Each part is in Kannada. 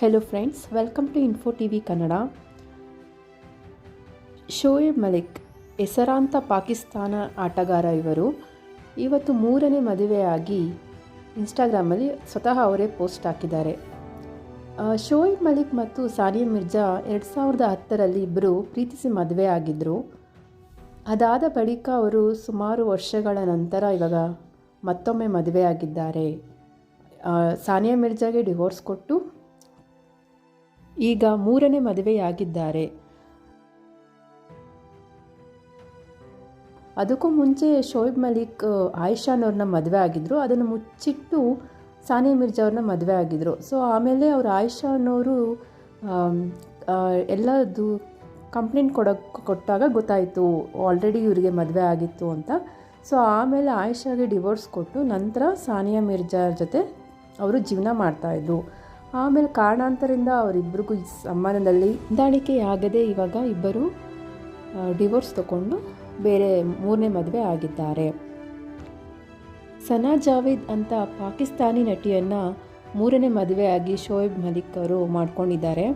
Hello friends welcome to info T V Kannada Shoaib Malik ಹೆಸರಾಂತ ಪಾಕಿಸ್ತಾನ ಆಟಗಾರ ಇವರು. ಇವತ್ತು ಮೂರನೇ ಮದುವೆಯಾಗಿ ಇನ್ಸ್ಟಾಗ್ರಾಮಲ್ಲಿ ಸ್ವತಃ ಅವರೇ ಪೋಸ್ಟ್ ಹಾಕಿದ್ದಾರೆ. ಶೋಯೆಬ್ ಮಲಿಕ್ ಮತ್ತು ಸಾನಿಯಾ ಮಿರ್ಜಾ ಎರಡು ಸಾವಿರದ ಹತ್ತರಲ್ಲಿ ಇಬ್ಬರು ಪ್ರೀತಿಸಿ ಮದುವೆ ಆಗಿದ್ದರು ಅದಾದ ಬಳಿಕ ಅವರು ಸುಮಾರು ವರ್ಷಗಳ ನಂತರ ಇವಾಗ ಮತ್ತೊಮ್ಮೆ ಮದುವೆಯಾಗಿದ್ದಾರೆ. ಸಾನಿಯಾ ಮಿರ್ಜಾಗೆ ಡಿವೋರ್ಸ್ ಕೊಟ್ಟು ಈಗ ಮೂರನೇ ಮದುವೆಯಾಗಿದ್ದಾರೆ. ಅದಕ್ಕೂ ಮುಂಚೆ ಶೋಯಬ್ ಮಲಿಕ್ ಆಯಿಷಾನವ್ರನ್ನ ಮದುವೆ ಆಗಿದ್ದರು ಅದನ್ನು ಮುಚ್ಚಿಟ್ಟು ಸಾನಿಯಾ ಮಿರ್ಜಾ ಅವ್ರನ್ನ ಮದುವೆ ಆಗಿದ್ದರು ಸೊ, ಆಮೇಲೆ ಅವರು ಆಯಿಷಾ ಅನ್ನೋರು ಎಲ್ಲದು ಕಂಪ್ಲೇಂಟ್ ಕೊಡೋಕ್ಕೆ ಕೊಟ್ಟಾಗ ಗೊತ್ತಾಯಿತು, ಆಲ್ರೆಡಿ ಇವರಿಗೆ ಮದುವೆ ಆಗಿತ್ತು ಅಂತ. ಸೊ, ಆಮೇಲೆ ಆಯಿಷಾಗೆ ಡಿವೋರ್ಸ್ ಕೊಟ್ಟು ನಂತರ ಸಾನಿಯಾ ಮಿರ್ಜಾ ಜೊತೆ ಅವರು ಜೀವನ ಮಾಡ್ತಾಯಿದ್ರು ಆಮೇಲೆ ಕಾರಣಾಂತರಿಂದ ಅವರಿಬ್ಬರಿಗೂ ಈ ಸಂಬಂಧದಲ್ಲಿ ಹೊಂದಾಣಿಕೆಯಾಗದೆ ಇವಾಗ ಇಬ್ಬರು ಡಿವೋರ್ಸ್ ತಗೊಂಡು ಬೇರೆ ಮೂರನೇ ಮದುವೆ ಆಗಿದ್ದಾರೆ. ಸನಾ ಜಾವೇದ್ ಅಂತ ಪಾಕಿಸ್ತಾನಿ ನಟಿಯನ್ನು ಮೂರನೇ ಮದುವೆಯಾಗಿ ಶೋಯಬ್ ಮಲಿಕ್ ಅವರು ಮಾಡ್ಕೊಂಡಿದ್ದಾರೆ.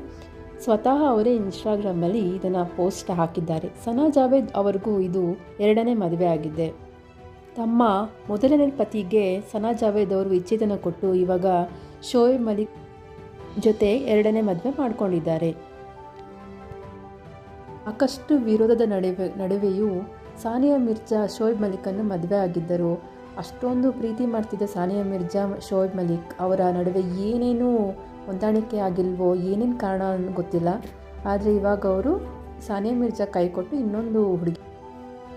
ಸ್ವತಃ ಅವರೇ ಇನ್ಸ್ಟಾಗ್ರಾಮಲ್ಲಿ ಇದನ್ನು ಪೋಸ್ಟ್ ಹಾಕಿದ್ದಾರೆ. ಸನಾ ಜಾವೇದ್ ಅವರಿಗೂ ಇದು ಎರಡನೇ ಮದುವೆ ಆಗಿದೆ. ತಮ್ಮ ಮೊದಲನೇ ಪತಿಗೆ ಸನಾ ಜಾವೇದ್ ಅವರು ವಿಚ್ಛೇದನ ಕೊಟ್ಟು ಇವಾಗ ಶೋಯಬ್ ಮಲಿಕ್ ಜೊತೆ ಎರಡನೇ ಮದುವೆ ಮಾಡಿಕೊಂಡಿದ್ದಾರೆ. ಸಾಕಷ್ಟು ವಿರೋಧದ ನಡುವೆ, ನಡುವೆಯೂ ಸಾನಿಯಾ ಮಿರ್ಜಾ, ಶೋಯಬ್ ಮಲಿಕನ್ನು ಮದುವೆ ಆಗಿದ್ದರು. ಅಷ್ಟೊಂದು ಪ್ರೀತಿ ಮಾಡ್ತಿದ್ದ ಸಾನಿಯಾ ಮಿರ್ಜಾ, ಶೋಯಬ್ ಮಲಿಕ್ ಅವರ ನಡುವೆ ಏನೇನು ಹೊಂದಾಣಿಕೆ ಆಗಿಲ್ವೋ, ಏನೇನು ಕಾರಣ ಗೊತ್ತಿಲ್ಲ. ಆದರೆ ಇವಾಗ ಅವರು ಸಾನಿಯಾ ಮಿರ್ಜಾ ಕೈ ಕೊಟ್ಟು ಇನ್ನೊಂದು ಹುಡುಗಿ,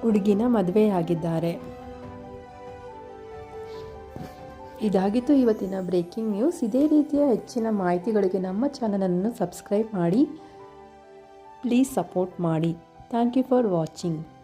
ಹುಡುಗಿನ ಮದುವೆ ಆಗಿದ್ದಾರೆ. ಇದಾಗಿತ್ತು ಇವತ್ತಿನ ಬ್ರೇಕಿಂಗ್ ನ್ಯೂಸ್. ಇದೇ ರೀತಿಯ ಹೆಚ್ಚಿನ ಮಾಹಿತಿಗಳಿಗೆ ನಮ್ಮ ಚಾನಲನ್ನು ಸಬ್ಸ್ಕ್ರೈಬ್ ಮಾಡಿ. ಪ್ಲೀಸ್ ಸಪೋರ್ಟ್ ಮಾಡಿ. Thank you for watching.